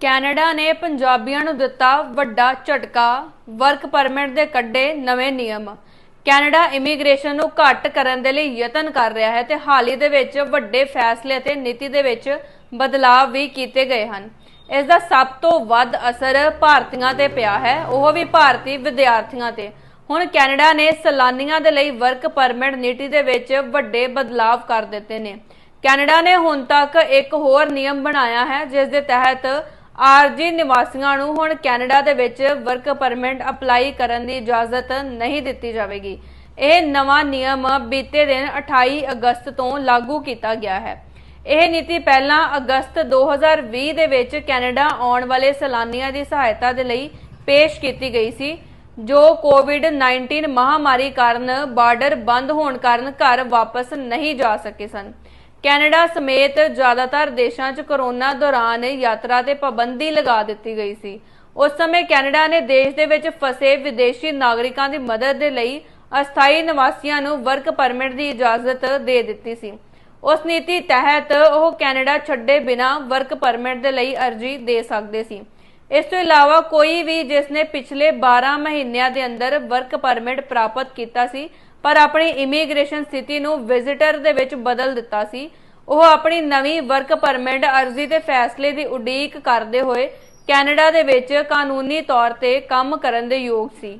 Canada ਨੇ ਪੰਜਾਬੀਆਂ ਨੂੰ ਦਿੱਤਾ ਵੱਡਾ ਝਟਕਾ ਵਰਕ ਪਰਮਿਟ ਦੇ ਕੱਢੇ ਨਵੇਂ ਨਿਯਮ। ਕੈਨੇਡਾ ਇਮੀਗ੍ਰੇਸ਼ਨ ਨੂੰ ਘੱਟ ਕਰਨ ਦੇ ਲਈ ਯਤਨ ਕਰ ਰਿਹਾ ਹੈ ਤੇ ਹਾਲ ਦੇ ਵਿੱਚ ਵੱਡੇ ਫੈਸਲੇ ਤੇ ਨੀਤੀ ਦੇ ਵਿੱਚ ਬਦਲਾਅ ਵੀ ਕੀਤੇ ਗਏ ਹਨ। ਇਸ ਦਾ ਸਭ ਤੋਂ ਵੱਧ ਅਸਰ ਭਾਰਤੀਆਂ ਤੇ ਪਿਆ ਹੈ, ਉਹ ਵੀ ਭਾਰਤੀ ਵਿਦਿਆਰਥੀਆਂ ਤੇ। ਹੁਣ ਕੈਨੇਡਾ ਨੇ ਸੈਲਾਨੀਆਂ ਦੇ ਲਈ ਵਰਕ ਪਰਮਿਟ ਨੀਤੀ ਦੇ ਵਿੱਚ ਵੱਡੇ ਬਦਲਾਅ ਕਰ ਦਿੱਤੇ ਨੇ। ਕੈਨੇਡਾ ਨੇ ਹੁਣ ਤੱਕ ਇੱਕ ਹੋਰ ਨਿਯਮ ਬਣਾਇਆ ਹੈ, ਜਿਸ ਦੇ ਤਹਿਤ ਆਰਜੀ ਨਿਵਾਸੀਆਂ ਨੂੰ ਹੁਣ ਕੈਨੇਡਾ ਦੇ ਵਿੱਚ ਵਰਕ ਪਰਮਿਟ ਅਪਲਾਈ ਕਰਨ ਦੀ ਇਜਾਜ਼ਤ ਨਹੀਂ ਦਿੱਤੀ ਜਾਵੇਗੀ। ਇਹ ਨਵਾਂ ਨਿਯਮ ਬੀਤੇ ਦਿਨ 28 ਅਗਸਤ ਤੋਂ ਲਾਗੂ ਕੀਤਾ ਗਿਆ ਹੈ। ਇਹ ਨੀਤੀ ਪਹਿਲਾਂ ਅਗਸਤ 2020 ਦੇ ਵਿੱਚ ਕੈਨੇਡਾ ਆਉਣ ਵਾਲੇ ਸੈਲਾਨੀਆਂ ਦੀ ਸਹਾਇਤਾ ਦੇ ਲਈ ਪੇਸ਼ ਕੀਤੀ ਗਈ ਸੀ, ਜੋ ਕੋਵਿਡ-19 ਮਹਾਮਾਰੀ ਕਾਰਨ ਬਾਰਡਰ ਬੰਦ ਹੋਣ ਕਾਰਨ ਘਰ ਵਾਪਸ ਨਹੀਂ ਜਾ ਸਕੇ ਸਨ। ਕੈਨੇਡਾ ਸਮੇਤ ਜ਼ਿਆਦਾਤਰ ਦੇਸ਼ਾਂ 'ਚ ਕਰੋਨਾ ਦੌਰਾਨ ਯਾਤਰਾ ਤੇ ਪਾਬੰਦੀ ਲਗਾ ਦਿੱਤੀ ਗਈ ਸੀ। ਉਸ ਸਮੇਂ ਕੈਨੇਡਾ ਨੇ ਦੇਸ਼ ਦੇ ਵਿੱਚ ਫਸੇ ਵਿਦੇਸ਼ੀ ਨਾਗਰਿਕਾਂ ਦੀ ਮਦਦ ਦੇ ਲਈ ਅਸਥਾਈ ਨਿਵਾਸੀਆਂ ਨੂੰ ਵਰਕ ਪਰਮਿਟ ਦੀ ਇਜਾਜ਼ਤ ਦੇ ਦਿੱਤੀ ਸੀ। ਉਸ ਨੀਤੀ ਤਹਿਤ ਉਹ ਕੈਨੇਡਾ ਛੱਡੇ ਬਿਨਾ ਵਰਕ ਪਰਮਿਟ ਦੇ ਲਈ ਅਰਜ਼ੀ ਦੇ ਸਕਦੇ ਸੀ। ਇਸ ਤੋਂ ਇਲਾਵਾ ਕੋਈ ਵੀ ਜਿਸ ਨੇ ਪਿਛਲੇ 12 ਮਹੀਨਿਆਂ ਦੇ ਅੰਦਰ ਵਰਕ ਪਰਮਿਟ ਪ੍ਰਾਪਤ ਕੀਤਾ ਸੀ ਪਰ ਆਪਣੀ ਇਮੀਗ੍ਰੇਸ਼ਨ ਸਥਿਤੀ ਨੂੰ ਵਿਜ਼ਿਟਰ ਦੇ ਵਿੱਚ ਬਦਲ ਦਿੱਤਾ ਸੀ। ਉਹ ਆਪਣੀ ਨਵੀਂ ਵਰਕ ਪਰਮਿਟ ਅਰਜ਼ੀ ਦੇ ਫੈਸਲੇ ਦੀ ਉਡੀਕ ਕਰਦੇ ਹੋਏ ਕੈਨੇਡਾ ਦੇ ਵਿੱਚ ਕਾਨੂੰਨੀ ਤੌਰ ਤੇ ਕੰਮ ਕਰਨ ਦੇ ਯੋਗ ਸੀ।